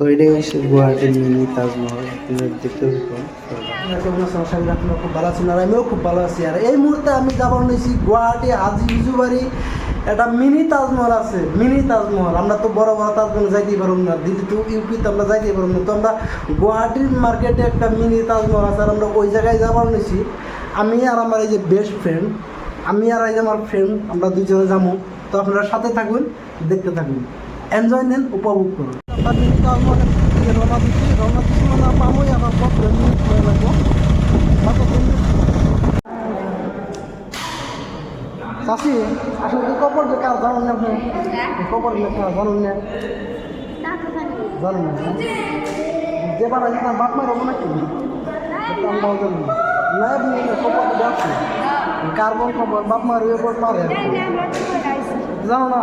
তো এটাই গুয়াহাটির মিনি তাজমহল। আপনারা দেখতে খুব ভালো আছেন, আর আমিও খুব ভালো আছি। আর এই মুহূর্তে আমি যাবার নিয়েছি গুয়াহাটি হাজি ইজুবাড়ি একটা মিনি তাজমহল আছে, মিনি তাজমহল। আমরা তো বড় বড় তাজমহল যাইতেই পারব না। দিল্লি তো ইউপিতে আমরা যাইতেই পারব না, তো আমরা গুয়াহাটির মার্কেটে একটা মিনি তাজমহল আছে, আর আমরা ওই জায়গায় যাবার নিয়েছি আমি আর আমার এই যে বেস্ট ফ্রেন্ড আমি আর এই যে আমার ফ্রেন্ড আমরা দুজনে যাব। তো আপনারা সাথে থাকুন, দেখতে থাকুন। এনজয় নেন, উপভোগ করুন। আমরা মিনি তাজমহলের দিকে রওনা দিচ্ছি। রওনা দিচ্ছি মানে পাবোই আমার পথ মিনিট হয়ে লাগবো চাষি আসলে কপর যে কার জানুন না আপনি? কপর কার জানুন না জানুন না? যে বার আছে তার বাপ মায়ের হব নাকি? না। না তো কার্বন কপর বাপ মায়ের জানো না?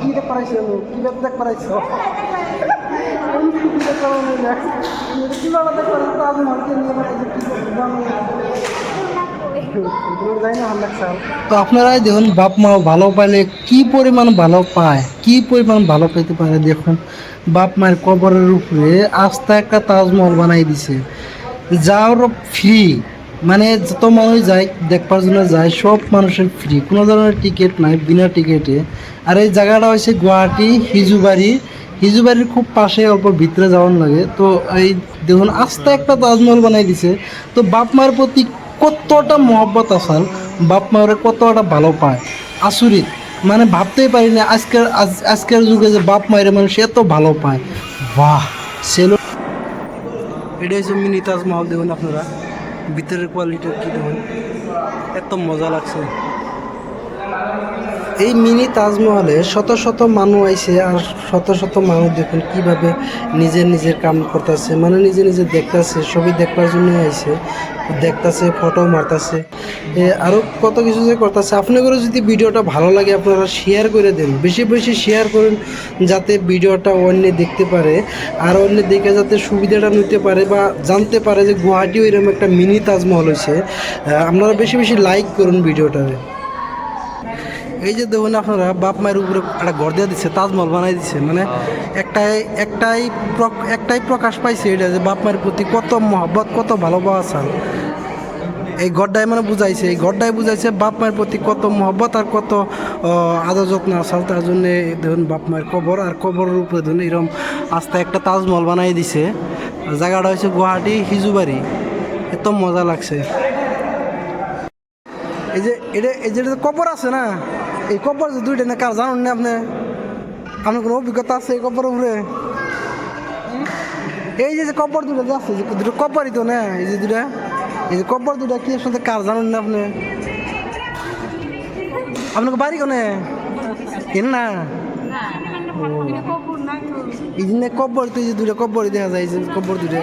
কি দেখ পারাইছে কি দেখ পারাইছো? তো আপনারাই দেখুন, বাপ মা ভালো পাইলে কি পরিমাণ ভালো পায়? কি পরিমাণ ভালো পেতে পারে দেখুন। বাপ মায়ের কবরের উপরে আস্তে একটা তাজমহল বানাই দিছে। যাওয়ার ফ্রি মানে যত মানুষ যায়, দেখবার জন্য যায়, সব মানুষের ফ্রি কোনো ধরনের টিকিট নাই, বিনা টিকিটে আর এই জায়গাটা হচ্ছে গুয়াহাটি, হিজুবাড়ি হিজুবাড়ির খুব পাশে অল্প ভিতরে যাওয়ার লাগে। তো এই দেখুন, আস্তে একটা তাজমহল বানাই দিছে। তো বাপ মার প্রতি কতটা মহব্বত আসাল, বাপ মারে কতটা ভালো পায় আসুরিত মানে ভাবতেই পারি না, আজকের, আজ- আজকের যুগে যে বাপ মায়ের মানুষ এত ভালো পায় বাহ! সেলো এটা হচ্ছে মিনি তাজমহল, দেখুন আপনারা। ভিতরের কোয়ালিটি কি দেখুন। এত মজা লাগছে। এই মিনি তাজমহলে শত শত মানুষ আইছে আর শত শত মানুষ দেখুন কীভাবে নিজের নিজের কাম করতেছে মানে নিজে নিজে দেখতেছে, ছবি দেখবার জন্য আইছে, দেখতাছে ফটো মারতাছে। আরও কত কিছু যে করতেছে। আপনাদেরও যদি ভিডিওটা ভালো লাগে, আপনারা শেয়ার করে দেন। বেশি বেশি শেয়ার করুন, যাতে ভিডিওটা অন্য দেখতে পারে, আর অন্য দেখে যাতে সুবিধাটা নিতে পারে বা জানতে পারে যে গুয়াহাটি এরকম একটা মিনি তাজমহল হয়েছে আপনারা বেশি বেশি লাইক করুন ভিডিওটারে। এই যে দেখুন আপনারা, বাপ মায়ের উপরে একটা ঘর দিয়ে দিচ্ছে তাজমহল বানাই দিচ্ছে মানে একটাই একটাই একটাই প্রকাশ পাইছে এটা যে বাপ মায়ের প্রতি কত মহব্বত, কত ভালোবাসা। এই গড্ডায় মানে বুঝাইছে, এই গড্ডায় বুঝাইছে বাপ মায়ের প্রতি কত মহব্বত আর কত আদর যত্ন আসাল তার জন্য দেখুন বাপ মায়ের কবর, আর কবরের উপরে ধরুন এরকম আস্তে একটা তাজমহল বানাই দিছে। জায়গাটা হচ্ছে গুয়াহাটি হিজুবাড়ি। এত মজা লাগছে। এই যে, এটা, এই যে কবর আছে না? এই কবর যে দুইটা না কার জানুন না আপনি। আপনার কোনো অভিজ্ঞতা আছে এই কবর উপরে? এই যে কবর দুটো যে আছে দুটো কবরই তো না, এই যে দুটা এই যে কবর দুটা কি সাথে কার, জানুন না আপনি। আপনাকে বাড়ি কোনে? কেন না? এই যে কবর তো এই যে দুটা কবরই দেখা যায়, এই যে কবর দুটা